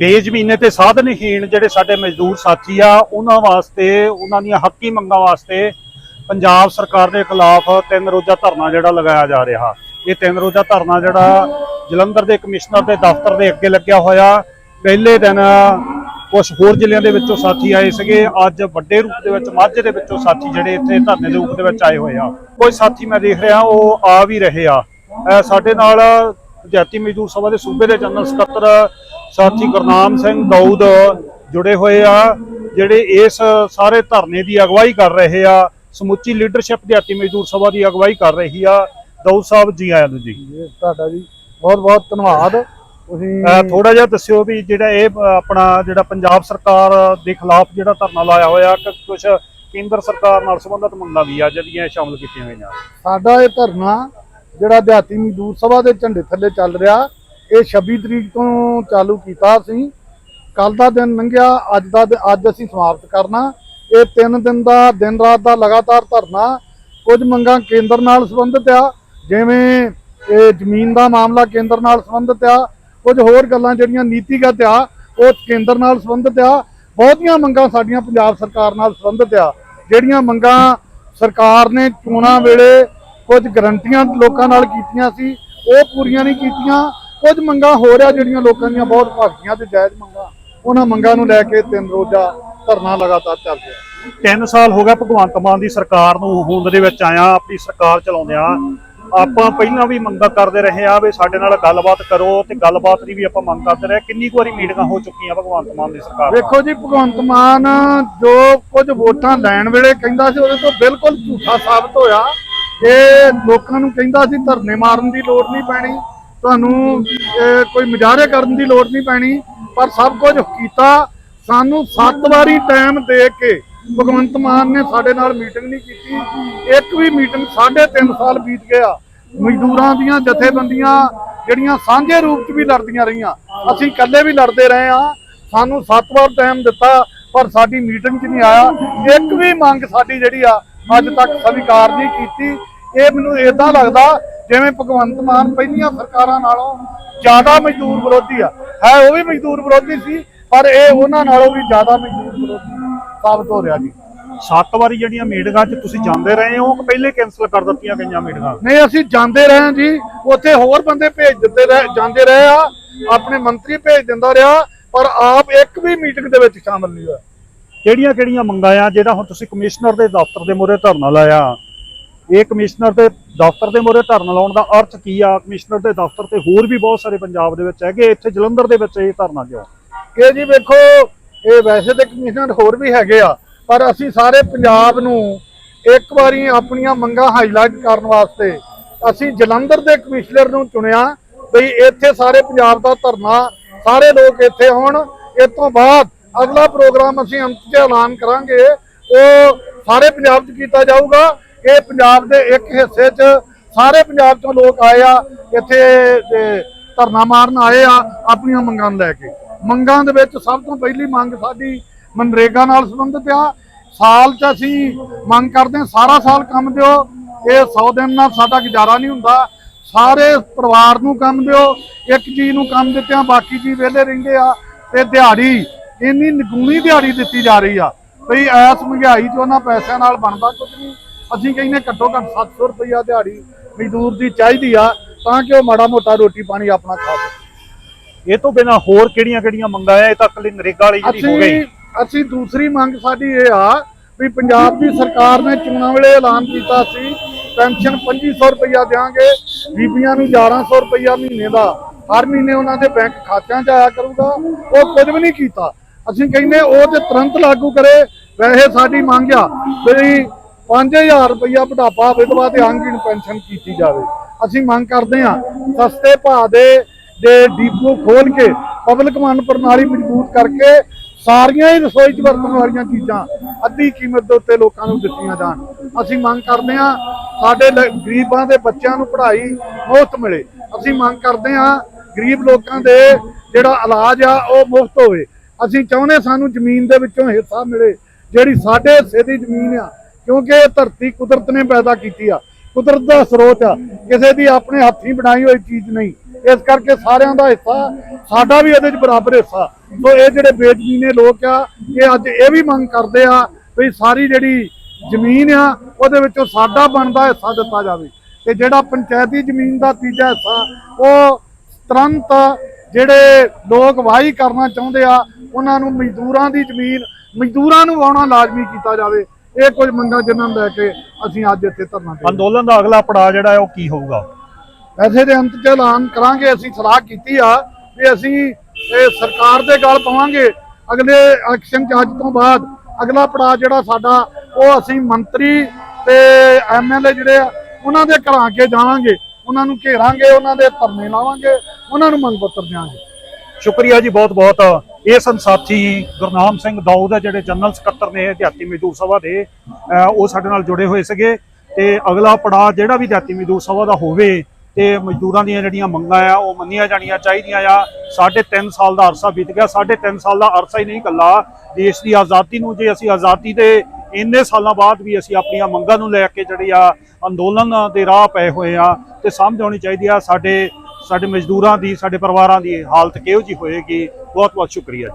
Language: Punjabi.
ਬੇਜ਼ਮੀਨੇ ਤੇ ਸਾਧਨਹੀਣ ਜਿਹੜੇ ਸਾਡੇ ਮਜ਼ਦੂਰ ਸਾਥੀ ਆ, ਉਹਨਾਂ ਵਾਸਤੇ, ਉਹਨਾਂ ਦੀਆਂ ਹੱਕੀ ਮੰਗਾਂ ਵਾਸਤੇ ਪੰਜਾਬ ਸਰਕਾਰ ਦੇ ਖਿਲਾਫ ਤਿੰਨ ਰੋਜ਼ਾ ਧਰਨਾ ਜਿਹੜਾ ਲਗਾਇਆ ਜਾ ਰਿਹਾ। ਇਹ ਤਿੰਨ ਰੋਜ਼ਾ ਧਰਨਾ ਜਿਹੜਾ ਜਲੰਧਰ ਦੇ ਕਮਿਸ਼ਨਰ ਦੇ ਦਫ਼ਤਰ ਦੇ ਅੱਗੇ ਲੱਗਿਆ ਹੋਇਆ। ਪਹਿਲੇ ਦਿਨ ਕੁਝ ਹੋਰ ਜ਼ਿਲ੍ਹਿਆਂ ਦੇ ਵਿੱਚੋਂ ਸਾਥੀ ਆਏ ਸੀਗੇ। ਅੱਜ ਵੱਡੇ ਰੂਪ ਦੇ ਵਿੱਚ, ਮਾਝੇ ਦੇ ਵਿੱਚੋਂ ਸਾਥੀ ਜਿਹੜੇ ਇੱਥੇ ਧਰਨੇ ਦੇ ਰੂਪ ਦੇ ਵਿੱਚ ਆਏ ਹੋਏ ਆ। ਕੋਈ ਸਾਥੀ ਮੈਂ ਦੇਖ ਰਿਹਾ, ਉਹ ਆ ਵੀ ਰਹੇ ਆ। ਸਾਡੇ ਨਾਲ ਜਾਤੀ ਮਜ਼ਦੂਰ ਸਭਾ ਦੇ ਸੂਬੇ ਦੇ ਜਨਰਲ ਸਕੱਤਰ ਸਾਥੀ ਗੁਰਨਾਮ ਸਿੰਘ ਦਊਦ ਜੁੜੇ ਹੋਏ ਆ ਜਿਹੜੇ ਇਸ ਸਾਰੇ ਧਰਨੇ ਦੀ ਅਗਵਾਈ ਕਰ ਰਹੇ ਆ ਸਮੁੱਚੀ ਲੀਡਰਸ਼ਿਪ ਜਾਤੀ ਮਜ਼ਦੂਰ ਸਭਾ ਦੀ ਅਗਵਾਈ ਕਰ ਰਹੀ ਆ ਦਊਦ ਸਾਹਿਬ ਜੀ ਆਇਆਂ ਨੂੰ ਜੀ। ਤੁਹਾਡਾ ਜੀ ਬਹੁਤ ਬਹੁਤ ਧੰਨਵਾਦ। ਤੁਸੀਂ ਥੋੜਾ ਜਿਹਾ ਦੱਸਿਓ ਵੀ ਜਿਹੜਾ ਇਹ ਆਪਣਾ ਜਿਹੜਾ ਪੰਜਾਬ ਸਰਕਾਰ ਦੇ ਖਿਲਾਫ ਜਿਹੜਾ ਧਰਨਾ ਲਾਇਆ ਹੋਇਆ ਕਿ ਕੁਝ ਕੇਂਦਰ ਸਰਕਾਰ ਨਾਲ ਸੰਬੰਧਿਤ ਮੰਗਾਂ ਵੀ ਆ ਜਿਹੜੀਆਂ ਸ਼ਾਮਲ ਕੀਤੀਆਂ ਗਈਆਂ। ਸਾਡਾ ਇਹ ਧਰਨਾ ਜਿਹੜਾ ਦਿਹਾਤੀ ਮਜ਼ਦੂਰ ਸਭਾ ਦੇ ਝੰਡੇ ਥੱਲੇ ਚੱਲ ਰਿਹਾ ਇਹ 26 ਤਰੀਕ ਤੋਂ ਚਾਲੂ ਕੀਤਾ ਸੀ। ਕੱਲ ਦਾ ਦਿਨ ਲੰਘਿਆ, ਅੱਜ ਦਾ ਦਿ- ਅੱਜ ਅਸੀਂ ਸਮਾਪਤ ਕਰਨਾ। ਇਹ 3 ਦਿਨ ਦਾ, ਦਿਨ ਰਾਤ ਦਾ ਲਗਾਤਾਰ ਧਰਨਾ। ਕੁਝ ਮੰਗਾਂ ਕੇਂਦਰ ਨਾਲ ਸੰਬੰਧਿਤ ਆ, ਜਿਵੇਂ ਇਹ ਜ਼ਮੀਨ ਦਾ ਮਾਮਲਾ ਕੇਂਦਰ ਨਾਲ ਸੰਬੰਧਿਤ ਆ, ਕੁਝ ਹੋਰ ਗੱਲਾਂ ਜਿਹੜੀਆਂ ਨੀਤੀਗਤ ਆ, ਉਹ ਕੇਂਦਰ ਨਾਲ ਸੰਬੰਧਿਤ ਆ। ਬਹੁਤੀਆਂ ਮੰਗਾਂ ਸਾਡੀਆਂ ਪੰਜਾਬ ਸਰਕਾਰ ਨਾਲ ਸੰਬੰਧਿਤ ਆ, ਜਿਹੜੀਆਂ ਮੰਗਾਂ ਸਰਕਾਰ ਨੇ ਚੋਣਾਂ ਵੇਲੇ ਕੁਝ ਗਰੰਟੀਆਂ ਲੋਕਾਂ ਨਾਲ ਕੀਤੀਆਂ ਸੀ, ਉਹ ਪੂਰੀਆਂ ਨਹੀਂ ਕੀਤੀਆਂ। ਕੁਝ ਮੰਗਾਂ ਹੋ ਰਿਹਾ ਜਿਹੜੀਆਂ ਲੋਕਾਂ ਦੀਆਂ ਬਹੁਤ ਭਾਗੀਆਂ ਤੇ ਜਾਇਜ਼ ਮੰਗਾਂ ਉਹਨਾਂ ਮੰਗਾਂ ਨੂੰ ਲੈ ਕੇ ਤਿੰਨ ਰੋਜ਼ਾ ਧਰਨਾ ਲਗਾਤਾਰ ਚੱਲ ਰਿਹਾ। 3 ਸਾਲ ਹੋ ਗਿਆ ਭਗਵੰਤ ਮਾਨ ਦੀ ਸਰਕਾਰ ਨੂੰ ਹੋਂਦ ਦੇ ਵਿੱਚ ਆਇਆ ਆਪਣੀ ਸਰਕਾਰ ਚਲਾਉਂਦਿਆਂ। ਆਪਾਂ ਪਹਿਲਾਂ ਵੀ ਮੰਗਾਂ ਕਰਦੇ ਰਹੇ ਆ ਵੀ ਸਾਡੇ ਨਾਲ ਗੱਲਬਾਤ ਕਰੋ ਤੇ ਗੱਲਬਾਤ ਦੀ ਵੀ ਆਪਾਂ ਮੰਗ ਕਰਦੇ ਰਹੇ। ਕਿੰਨੀ ਕੁ ਵਾਰੀ ਮੀਟਿੰਗਾਂ ਹੋ ਚੁੱਕੀਆਂ ਭਗਵੰਤ ਮਾਨ ਦੀ ਸਰਕਾਰ? ਵੇਖੋ ਜੀ ਭਗਵੰਤ ਮਾਨ ਜੋ ਕੁਝ ਵੋਟਾਂ ਲੈਣ ਵੇਲੇ ਕਹਿੰਦਾ ਸੀ ਉਹਦੇ ਤੋਂ ਬਿਲਕੁਲ ਝੂਠਾ ਸਾਬਤ ਹੋਇਆ। ਇਹ ਲੋਕਾਂ ਨੂੰ ਕਹਿੰਦਾ ਸੀ ਧਰਨੇ ਮਾਰਨ ਦੀ ਲੋੜ ਨਹੀਂ ਪੈਣੀ। ਤੁਹਾਨੂੰ ਕੋਈ ਮੁਜ਼ਾਹਰੇ ਕਰਨ ਦੀ ਲੋੜ ਨਹੀਂ ਪੈਣੀ, ਪਰ ਸਭ ਕੁਝ ਕੀਤਾ। ਸਾਨੂੰ ਸੱਤ ਵਾਰੀ ਟਾਈਮ ਦੇ ਕੇ ਭਗਵੰਤ ਮਾਨ ਨੇ ਸਾਡੇ ਨਾਲ ਮੀਟਿੰਗ ਨਹੀਂ ਕੀਤੀ। ਇੱਕ ਵੀ ਮੀਟਿੰਗ ਸਾਢੇ ਤਿੰਨ ਸਾਲ ਬੀਤ ਗਿਆ। ਮਜ਼ਦੂਰਾਂ ਦੀਆਂ ਜਥੇਬੰਦੀਆਂ ਜਿਹੜੀਆਂ ਸਾਂਝੇ ਰੂਪ 'ਚ ਵੀ ਲੜਦੀਆਂ ਰਹੀਆਂ, ਅਸੀਂ ਇਕੱਲੇ ਵੀ ਲੜਦੇ ਰਹੇ ਆ ਸਾਨੂੰ ਸੱਤ ਵਾਰ ਟਾਈਮ ਦਿੱਤਾ, ਪਰ ਸਾਡੀ ਮੀਟਿੰਗ 'ਚ ਨਹੀਂ ਆਇਆ। ਇੱਕ ਵੀ ਮੰਗ ਸਾਡੀ ਜਿਹੜੀ ਆ, ਅੱਜ ਤੱਕ ਸਵੀਕਾਰ ਨਹੀਂ ਕੀਤੀ। ਇਹ ਮੈਨੂੰ ਇਦਾਂ ਲੱਗਦਾ ਜਿਵੇਂ ਭਗਵੰਤ ਮਾਨ ਪਹਿਲੀਆਂ ਸਰਕਾਰਾਂ ਨਾਲੋਂ ਜ਼ਿਆਦਾ ਮਜ਼ਦੂਰ ਵਿਰੋਧੀ ਆ। ਹੈ ਉਹ ਵੀ ਮਜ਼ਦੂਰ ਵਿਰੋਧੀ ਸੀ ਪਰ ਇਹ ਉਹਨਾਂ ਨਾਲੋਂ ਵੀ ਜ਼ਿਆਦਾ ਮਜ਼ਦੂਰ ਵਿਰੋਧੀ ਸਾਬਤ ਹੋ ਰਿਹਾ ਜੀ। ਸੱਤ ਵਾਰੀ ਜਿਹੜੀਆਂ ਮੀਟਿੰਗਾਂ 'ਚ ਤੁਸੀਂ ਜਾਂਦੇ ਰਹੇ ਹੋ ਕਿ ਪਹਿਲੇ ਕੈਨਸਲ ਕਰ ਦਿੱਤੀਆਂ ਗਈਆਂ ਮੀਟਿੰਗਾਂ ਨਹੀਂ ਅਸੀਂ ਜਾਂਦੇ ਰਹੇ ਹਾਂ ਜੀ। ਉੱਥੇ ਹੋਰ ਬੰਦੇ ਭੇਜ ਦਿੱਤੇ ਰਹੇ ਜਾਂਦੇ ਰਹੇ ਆ। ਆਪਣੇ ਮੰਤਰੀ ਭੇਜ ਦਿੰਦਾ ਰਿਹਾ ਪਰ ਆਪ ਇੱਕ ਵੀ ਮੀਟਿੰਗ ਦੇ ਵਿੱਚ ਸ਼ਾਮਲ ਨਹੀਂ ਹੋਇਆ। ਕਿਹੜੀਆਂ ਕਿਹੜੀਆਂ ਮੰਗਾਂ ਆ ਜਿਹੜਾ ਹੁਣ ਤੁਸੀਂ ਕਮਿਸ਼ਨਰ ਦੇ ਦਫ਼ਤਰ ਦੇ ਮੂਹਰੇ ਧਰਨਾ ਲਾਇਆ? ਇਹ ਕਮਿਸ਼ਨਰ ਦੇ ਦਫ਼ਤਰ ਦੇ ਮੂਹਰੇ ਧਰਨਾ ਲਾਉਣ ਦਾ ਅਰਥ ਕੀ ਆ? ਕਮਿਸ਼ਨਰ ਦੇ ਦਫ਼ਤਰ ਤੇ ਹੋਰ ਵੀ ਬਹੁਤ ਸਾਰੇ ਪੰਜਾਬ ਦੇ ਵਿੱਚ ਹੈਗੇ, ਇੱਥੇ ਜਲੰਧਰ ਦੇ ਵਿੱਚ ਇਹ ਧਰਨਾ ਕਿਉਂ ਕਿ ਜੀ ਵੇਖੋ, ਇਹ ਵੈਸੇ ਤਾਂ ਕਮਿਸ਼ਨਰ ਹੋਰ ਵੀ ਹੈਗੇ ਆ, ਪਰ ਅਸੀਂ ਸਾਰੇ ਪੰਜਾਬ ਨੂੰ ਇੱਕ ਵਾਰੀ ਆਪਣੀਆਂ ਮੰਗਾਂ ਹਾਈਲਾਈਟ ਕਰਨ ਵਾਸਤੇ ਅਸੀਂ ਜਲੰਧਰ ਦੇ ਕਮਿਸ਼ਨਰ ਨੂੰ ਚੁਣਿਆ ਵੀ ਇੱਥੇ ਸਾਰੇ ਪੰਜਾਬ ਦਾ ਧਰਨਾ, ਸਾਰੇ ਲੋਕ ਇੱਥੇ ਹੋਣ ਇਸ ਤੋਂ ਬਾਅਦ ਅਗਲਾ ਪ੍ਰੋਗਰਾਮ ਅਸੀਂ ਅੰਤ 'ਚ ਐਲਾਨ ਕਰਾਂਗੇ। ਉਹ ਸਾਰੇ ਪੰਜਾਬ 'ਚ ਕੀਤਾ ਜਾਊਗਾ। ਇਹ ਪੰਜਾਬ ਦੇ ਇੱਕ ਹਿੱਸੇ 'ਚ ਸਾਰੇ ਪੰਜਾਬ ਤੋਂ ਲੋਕ ਆਏ ਆ, ਇੱਥੇ ਧਰਨਾ ਮਾਰਨ ਆਏ ਆ, ਆਪਣੀਆਂ ਮੰਗਾਂ ਨੂੰ ਲੈ ਕੇ। ਮੰਗਾਂ ਦੇ ਵਿੱਚ ਸਭ ਤੋਂ ਪਹਿਲੀ ਮੰਗ ਸਾਡੀ ਮਨਰੇਗਾ ਨਾਲ ਸੰਬੰਧਿਤ ਆ। ਸਾਲ 'ਚ ਅਸੀਂ ਮੰਗ ਕਰਦੇ ਹਾਂ, ਸਾਰਾ ਸਾਲ ਕੰਮ ਦਿਓ। ਇਹ 100 ਦਿਨ ਨਾਲ ਸਾਡਾ ਗੁਜ਼ਾਰਾ ਨਹੀਂ ਹੁੰਦਾ। ਸਾਰੇ ਪਰਿਵਾਰ ਨੂੰ ਕੰਮ ਦਿਓ, ਇੱਕ ਜੀ ਨੂੰ ਕੰਮ ਦਿੱਤਿਆਂ ਬਾਕੀ ਜੀ ਵਿਹਲੇ ਰਹਿੰਦੇ ਆ। ਤੇ ਦਿਹਾੜੀ, ਇੰਨੀ ਨਿਗੂਣੀ ਦਿਹਾੜੀ ਦਿੱਤੀ ਜਾ ਰਹੀ ਆ। ਭਈ ਐਸ ਮਹਿੰਗਾਈ 'ਚ ਉਹਨਾਂ ਪੈਸਿਆਂ ਨਾਲ ਬਣਦਾ ਕੁਝ ਨਹੀਂ। ਅਸੀਂ ਕਹਿੰਦੇ ਘੱਟੋ ਘੱਟ 700 ਰੁਪਈਆ ਦਿਹਾੜੀ ਮਜ਼ਦੂਰ ਦੀ ਚਾਹੀਦੀ ਆ ਤਾਂ ਕਿ ਉਹ ਮਾੜਾ ਮੋਟਾ ਰੋਟੀ ਪਾਣੀ ਆਪਣਾ ਖਾ ਸਕੇ। ਇਹ ਤੋਂ ਬਿਨਾ ਹੋਰ ਕਿਹੜੀਆਂ ਕਿਹੜੀਆਂ ਮੰਗਾਂ ਆ? ਇਹ ਤਾਂ ਇਕੱਲੀ ਨਰੇਗਾ ਵਾਲੀ ਜਿਹੜੀ ਹੋ ਗਈ। ਅਸੀਂ ਦੂਸਰੀ ਮੰਗ ਸਾਡੀ ਇਹ ਆ ਵੀ ਪੰਜਾਬ ਦੀ ਸਰਕਾਰ ਨੇ ਚੋਣਾਂ ਵੇਲੇ ਐਲਾਨ ਕੀਤਾ ਸੀ ਪੈਨਸ਼ਨ 2500 ਰੁਪਇਆ ਦੇਵਾਂਗੇ ਬੀਬੀਆਂ ਨੂੰ 1100 ਰੁਪਇਆ ਮਹੀਨੇ ਦਾ। ਹਰ ਮਹੀਨੇ ਉਹਨਾਂ ਦੇ ਬੈਂਕ ਖਾਤਿਆਂ 'ਚ ਆਇਆ ਕਰੂਗਾ। ਉਹ ਕੁਝ ਵੀ ਨਹੀਂ ਕੀਤਾ। ਅਸੀਂ ਕਹਿੰਦੇ ਉਹ ਤੇ ਤੁਰੰਤ ਲਾਗੂ ਕਰੇ। ਵੈਸੇ ਸਾਡੀ ਮੰਗ ਆ ਵੀ 5000 ਰੁਪਇਆ ਬੁਢਾਪਾ ਵਿਧਵਾ ਤੇ ਅੰਗਹੀਣ ਪੈਨਸ਼ਨ ਕੀਤੀ ਜਾਵੇ। ਅਸੀਂ ਮੰਗ ਕਰਦੇ ਹਾਂ, ਸਸਤੇ ਭਾਅ ਦੇ ਦੇ ਡੀਪੋ ਖੋਲ ਕੇ ਪਬਲਿਕ ਮੰਨ ਪ੍ਰਣਾਲੀ ਮਜ਼ਬੂਤ ਕਰਕੇ ਸਾਰੀਆਂ ਹੀ ਰਸੋਈ 'ਚ ਵਰਤਣ ਵਾਲੀਆਂ ਚੀਜ਼ਾਂ ਅੱਧੀ ਕੀਮਤ ਦੇ ਉੱਤੇ ਲੋਕਾਂ ਨੂੰ ਦਿੱਤੀਆਂ ਜਾਣ। ਅਸੀਂ ਮੰਗ ਕਰਦੇ ਹਾਂ, ਸਾਡੇ ਲ- ਗਰੀਬਾਂ ਦੇ ਬੱਚਿਆਂ ਨੂੰ ਪੜ੍ਹਾਈ ਮੁਫਤ ਮਿਲੇ। ਅਸੀਂ ਮੰਗ ਕਰਦੇ ਹਾਂ, ਗਰੀਬ ਲੋਕਾਂ ਦੇ ਜਿਹੜਾ ਇਲਾਜ ਆ, ਉਹ ਮੁਫਤ ਹੋਵੇ। ਅਸੀਂ ਚਾਹੁੰਦੇ ਸਾਨੂੰ ਜ਼ਮੀਨ ਦੇ ਵਿੱਚੋਂ ਹਿੱਸਾ ਮਿਲੇ, ਜਿਹੜੀ ਸਾਡੇ ਹਿੱਸੇ ਦੀ ਜ਼ਮੀਨ ਆ ਕਿਉਂਕਿ ਇਹ ਧਰਤੀ ਕੁਦਰਤ ਨੇ ਪੈਦਾ ਕੀਤੀ ਆ। ਕੁਦਰਤ ਦਾ ਸਰੋਤ ਆ। ਕਿਸੇ ਦੀ ਆਪਣੇ ਹੱਥੀਂ ਬਣਾਈ ਹੋਈ ਚੀਜ਼ ਨਹੀਂ। ਇਸ ਕਰਕੇ ਸਾਰਿਆਂ ਦਾ ਹਿੱਸਾ, ਸਾਡਾ ਵੀ ਇਹਦੇ 'ਚ ਬਰਾਬਰ ਹਿੱਸਾ। ਸੋ ਇਹ ਜਿਹੜੇ ਬੇਜ਼ਮੀਨੇ ਲੋਕ ਆ, ਇਹ ਅੱਜ ਇਹ ਵੀ ਮੰਗ ਕਰਦੇ ਆ ਵੀ ਸਾਰੀ ਜਿਹੜੀ ਜ਼ਮੀਨ ਆ, ਉਹਦੇ ਵਿੱਚੋਂ ਸਾਡਾ ਬਣਦਾ ਹਿੱਸਾ ਦਿੱਤਾ ਜਾਵੇ। ਤੇ ਜਿਹੜਾ ਪੰਚਾਇਤੀ ਜ਼ਮੀਨ ਦਾ ਤੀਜਾ ਹਿੱਸਾ, ਉਹ ਤੁਰੰਤ ਜਿਹੜੇ ਲੋਕ ਵਾਹੀ ਕਰਨਾ ਚਾਹੁੰਦੇ ਆ, ਉਹਨਾਂ ਨੂੰ ਮਜ਼ਦੂਰਾਂ ਦੀ ਜ਼ਮੀਨ, ਮਜ਼ਦੂਰਾਂ ਨੂੰ ਵਾਉਣਾ ਲਾਜ਼ਮੀ ਕੀਤਾ ਜਾਵੇ। ਇਹ ਕੁਝ ਮੰਗਾਂ ਜਿਨ੍ਹਾਂ ਨੂੰ ਲੈ ਕੇ ਅਸੀਂ ਅੱਜ ਇੱਥੇ ਧਰਨਾ ਦੇ ਅੰਦੋਲਨ ਦਾ ਅਗਲਾ ਪੜਾਅ ਜਿਹੜਾ ਹੈ ਉਹ ਕੀ ਹੋਊਗਾ? ਐਸੇ ਦੇ ਅੰਤ ਚ ਐਲਾਨ ਕਰਾਂਗੇ ਅਸੀਂ ਸਲਾਹ ਕੀਤੀ ਆ ਵੀ ਅਸੀਂ ਇਹ ਸਰਕਾਰ ਦੇ ਗੱਲ ਪਾਵਾਂਗੇ। ਅਗਲੇ ਇਲੈਕਸ਼ਨ ਚ ਅੱਜ ਤੋਂ ਬਾਅਦ ਅਗਲਾ ਪੜਾਅ ਜਿਹੜਾ ਸਾਡਾ ਉਹ ਅਸੀਂ ਮੰਤਰੀ ਤੇ ਐਮਐਲਏ ਜਿਹੜੇ ਆ ਉਹਨਾਂ ਦੇ ਘਰਾਂ ਅੱਗੇ ਜਾਵਾਂਗੇ। ਉਹਨਾਂ ਨੂੰ ਘੇਰਾਂਗੇ ਉਹਨਾਂ ਦੇ ਧਰਨੇ ਲਾਵਾਂਗੇ ਉਹਨਾਂ ਨੂੰ ਮੰਗ ਪੱਤਰ ਦਿਆਂਗੇ। ਸ਼ੁਕਰੀਆ ਜੀ ਬਹੁਤ ਬਹੁਤ ਇਹ ਸੰਸਾਥੀ ਗੁਰਨਾਮ ਸਿੰਘ ਦਾਊਦ ਹੈ ਜਿਹੜੇ ਜਨਰਲ ਸਕੱਤਰ ਨੇ ਦਿਹਾਤੀ ਮਜ਼ਦੂਰ ਸਭਾ ਦੇ ਉਹ ਸਾਡੇ ਨਾਲ ਜੁੜੇ ਹੋਏ ਸੀਗੇ ਤੇ ਅਗਲਾ ਪੜਾਅ ਜਿਹੜਾ ਵੀ ਦਿਹਾਤੀ ਮਜ਼ਦੂਰ ਸਭਾ ਦਾ ਹੋਵੇ ਤੇ ਮਜ਼ਦੂਰਾਂ ਦੀਆਂ ਜਿਹੜੀਆਂ ਮੰਗਾਂ ਆ, ਉਹ ਮੰਨੀਆਂ ਜਾਣੀਆਂ ਚਾਹੀਦੀਆਂ ਆ। ਸਾਢੇ ਤਿੰਨ ਸਾਲ ਦਾ ਅਰਸਾ ਬੀਤ ਗਿਆ, ਸਾਢੇ ਤਿੰਨ ਸਾਲ ਦਾ ਅਰਸਾ ਹੀ ਨਹੀਂ ਕੱਲਾ। ਦੇਸ਼ ਦੀ ਆਜ਼ਾਦੀ ਨੂੰ ਜੇ ਅਸੀਂ ਆਜ਼ਾਦੀ ਦੇ ਇੰਨੇ ਸਾਲਾਂ ਬਾਅਦ ਵੀ ਅਸੀਂ ਆਪਣੀਆਂ ਮੰਗਾਂ ਨੂੰ ਲੈ ਕੇ ਜਿਹੜੀ ਆ ਅੰਦੋਲਨ ਦੇ ਰਾਹ ਪਏ ਹੋਏ ਆ, ਤੇ ਸਮਝ ਆਉਣੀ ਚਾਹੀਦੀ ਆ ਸਾਡੇ ਸਾਡੇ ਮਜ਼ਦੂਰਾਂ ਦੀ, ਸਾਡੇ ਪਰਿਵਾਰਾਂ ਦੀ ਹਾਲਤ ਕਿਹੋ ਜੀ ਹੋਏਗੀ। ਬਹੁਤ ਬਹੁਤ ਸ਼ੁਕਰੀਆ